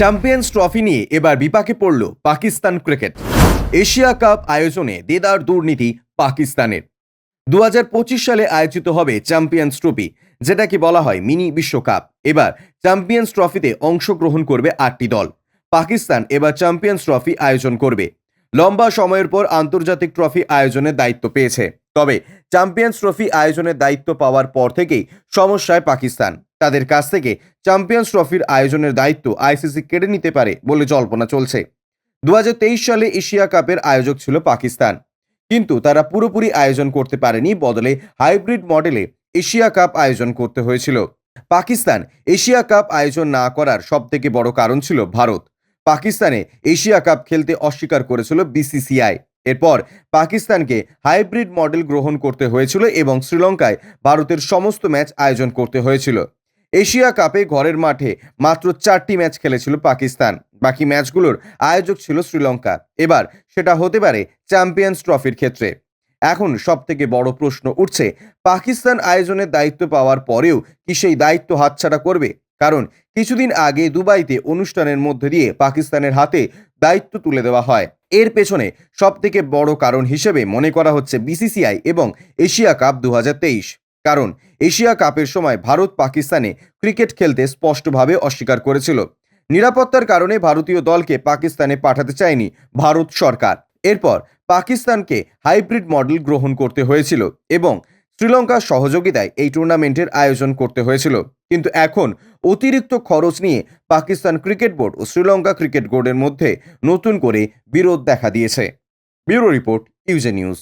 Champions trophy নিয়ে এবার বিপাকে পড়ল পাকিস্তান ক্রিকেট। এশিয়া কাপ আয়োজনে দেদার দুর্নীতি পাকিস্তানের। দু হাজার পঁচিশ সালে আয়োজিত হবে চ্যাম্পিয়ন্স ট্রফি, যেটাকে বলা হয় মিনি বিশ্বকাপ। এবার চ্যাম্পিয়ন্স ট্রফিতে অংশগ্রহণ করবে আটটি দল। পাকিস্তান এবার চ্যাম্পিয়ন্স ট্রফি আয়োজন করবে। লম্বা সময়ের পর আন্তর্জাতিক ট্রফি আয়োজনের দায়িত্ব পেয়েছে। তবে চ্যাম্পিয়ন্স ট্রফি আয়োজনের দায়িত্ব পাওয়ার পর থেকেই সমস্যায় পাকিস্তান। তাদের কাছ থেকে চ্যাম্পিয়ন্স ট্রফির আয়োজনের দায়িত্ব আইসিসি কেড়ে নিতে পারে বলে জল্পনা চলছে। দু হাজার তেইশ সালে এশিয়া কাপের আয়োজক ছিল পাকিস্তান। কিন্তু তারা পুরোপুরি আয়োজন করতে পারেনি বদলে হাইব্রিড মডেলে এশিয়া কাপ আয়োজন করতে হয়েছিল। পাকিস্তান এশিয়া কাপ আয়োজন না করার সবথেকে বড় কারণ ছিল ভারত। পাকিস্তানে এশিয়া কাপ খেলতে অস্বীকার করেছিল বিসিসিআই এরপর পাকিস্তানকে হাইব্রিড মডেল গ্রহণ করতে হয়েছিল এবং শ্রীলঙ্কায় ভারতের সমস্ত ম্যাচ আয়োজন করতে হয়েছিল। এশিয়া কাপে ঘরের মাঠে মাত্র চারটি ম্যাচ খেলেছিল পাকিস্তান। বাকি ম্যাচগুলোর আয়োজক ছিল শ্রীলঙ্কা। এবার সেটা হতে পারে চ্যাম্পিয়ন্স ট্রফির ক্ষেত্রে। এখন সব থেকে বড় প্রশ্ন উঠছে, পাকিস্তান আয়োজনের দায়িত্ব পাওয়ার পরেও কি সেই দায়িত্ব হাতছাড়া করবে? কারণ কিছুদিন আগে দুবাইতে অনুষ্ঠানের মধ্যে দিয়ে পাকিস্তানের হাতে দায়িত্ব তুলে দেওয়া হয়। এর পেছনে সব থেকে বড় কারণ হিসেবে মনে করা হচ্ছে বিসিসিআই এবং এশিয়া কাপ দু হাজার তেইশ। কারণ এশিয়া কাপের সময় ভারত পাকিস্তানে ক্রিকেট খেলতে স্পষ্টভাবে অস্বীকার করেছিল। নিরাপত্তার কারণে ভারতীয় দলকে পাকিস্তানে পাঠাতে চায়নি ভারত সরকার। এরপর পাকিস্তানকে হাইব্রিড মডেল গ্রহণ করতে হয়েছিল এবং শ্রীলঙ্কার সহযোগিতায় এই টুর্নামেন্টের আয়োজন করতে হয়েছিল। কিন্তু এখন অতিরিক্ত খরচ নিয়ে পাকিস্তান ক্রিকেট বোর্ড ও শ্রীলঙ্কা ক্রিকেট বোর্ডের মধ্যে নতুন করে বিরোধ দেখা দিয়েছে। Bureau report, UJ news.